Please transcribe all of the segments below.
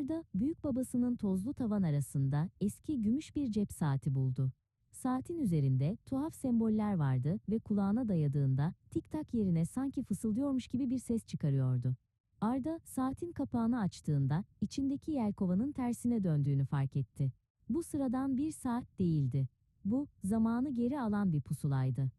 Arda, büyük babasının tozlu tavan arasında eski gümüş bir cep saati buldu. Saatin üzerinde tuhaf semboller vardı ve kulağına dayadığında tik tak yerine sanki fısıldıyormuş gibi bir ses çıkarıyordu. Arda saatin kapağını açtığında içindeki yelkovanın tersine döndüğünü fark etti. Bu sıradan bir saat değildi. Bu zamanı geri alan bir pusulaydı.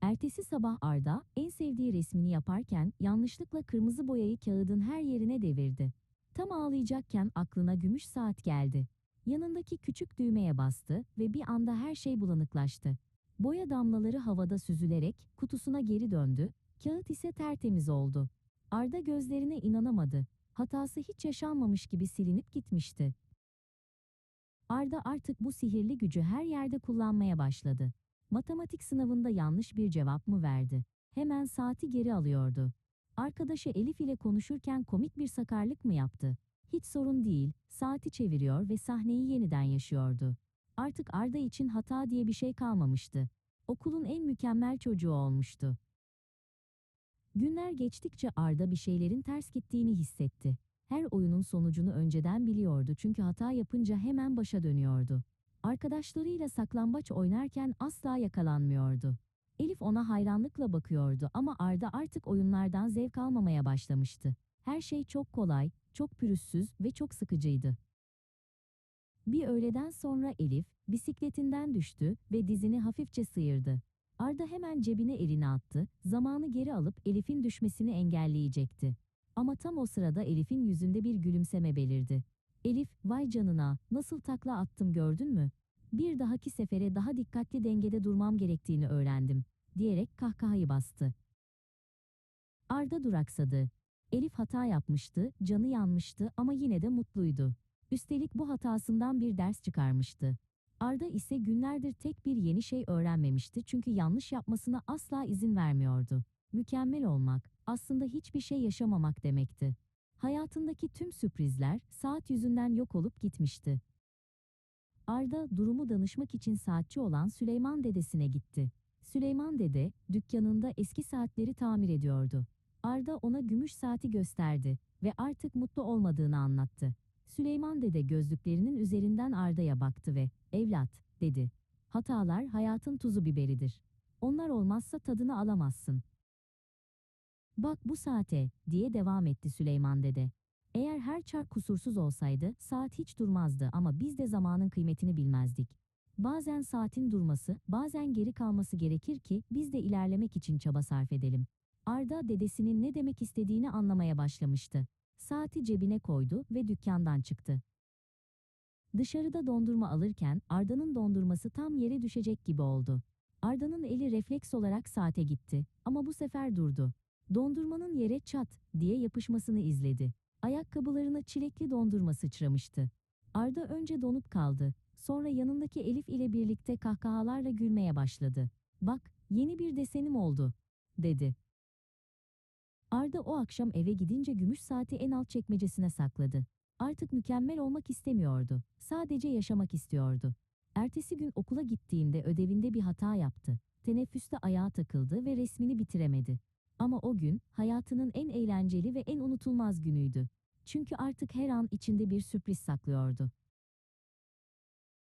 Ertesi sabah Arda en sevdiği resmini yaparken yanlışlıkla kırmızı boyayı kağıdın her yerine devirdi. Tam ağlayacakken aklına gümüş saat geldi. Yanındaki küçük düğmeye bastı ve bir anda her şey bulanıklaştı. Boya damlaları havada süzülerek kutusuna geri döndü, kağıt ise tertemiz oldu. Arda gözlerine inanamadı. Hatası hiç yaşanmamış gibi silinip gitmişti. Arda artık bu sihirli gücü her yerde kullanmaya başladı. Matematik sınavında yanlış bir cevap mı verdi? Hemen saati geri alıyordu. Arkadaşı Elif ile konuşurken komik bir sakarlık mı yaptı? Hiç sorun değil, saati çeviriyor ve sahneyi yeniden yaşıyordu. Artık Arda için hata diye bir şey kalmamıştı. Okulun en mükemmel çocuğu olmuştu. Günler geçtikçe Arda bir şeylerin ters gittiğini hissetti. Her oyunun sonucunu önceden biliyordu çünkü hata yapınca hemen başa dönüyordu. Arkadaşlarıyla saklambaç oynarken asla yakalanmıyordu. Elif ona hayranlıkla bakıyordu ama Arda artık oyunlardan zevk almamaya başlamıştı. Her şey çok kolay, çok pürüzsüz ve çok sıkıcıydı. Bir öğleden sonra Elif, bisikletinden düştü ve dizini hafifçe sıyırdı. Arda hemen cebine elini attı, zamanı geri alıp Elif'in düşmesini engelleyecekti. Ama tam o sırada Elif'in yüzünde bir gülümseme belirdi. Elif, vay canına, nasıl takla attım gördün mü? Bir dahaki sefere daha dikkatli dengede durmam gerektiğini öğrendim, diyerek kahkahayı bastı. Arda duraksadı. Elif hata yapmıştı, canı yanmıştı ama yine de mutluydu. Üstelik bu hatasından bir ders çıkarmıştı. Arda ise günlerdir tek bir yeni şey öğrenmemişti çünkü yanlış yapmasına asla izin vermiyordu. Mükemmel olmak, aslında hiçbir şey yaşamamak demekti. Hayatındaki tüm sürprizler saat yüzünden yok olup gitmişti. Arda durumu danışmak için saatçi olan Süleyman dedesine gitti. Süleyman dede dükkanında eski saatleri tamir ediyordu. Arda ona gümüş saati gösterdi ve artık mutlu olmadığını anlattı. Süleyman dede gözlüklerinin üzerinden Arda'ya baktı ve "Evlat," dedi. "Hatalar hayatın tuzu biberidir. Onlar olmazsa tadını alamazsın." "Bak bu saate," diye devam etti Süleyman dede. Eğer her çark kusursuz olsaydı saat hiç durmazdı ama biz de zamanın kıymetini bilmezdik. Bazen saatin durması, bazen geri kalması gerekir ki biz de ilerlemek için çaba sarf edelim. Arda dedesinin ne demek istediğini anlamaya başlamıştı. Saati cebine koydu ve dükkandan çıktı. Dışarıda dondurma alırken Arda'nın dondurması tam yere düşecek gibi oldu. Arda'nın eli refleks olarak saate gitti ama bu sefer durdu. Dondurmanın yere çat diye yapışmasını izledi. Ayakkabılarına çilekli dondurma sıçramıştı. Arda önce donup kaldı. Sonra yanındaki Elif ile birlikte kahkahalarla gülmeye başladı. Bak, yeni bir desenim oldu, dedi. Arda o akşam eve gidince gümüş saati en alt çekmecesine sakladı. Artık mükemmel olmak istemiyordu. Sadece yaşamak istiyordu. Ertesi gün okula gittiğinde ödevinde bir hata yaptı. Teneffüste ayağa takıldı ve resmini bitiremedi. Ama o gün hayatının en eğlenceli ve en unutulmaz günüydü. Çünkü artık her an içinde bir sürpriz saklıyordu.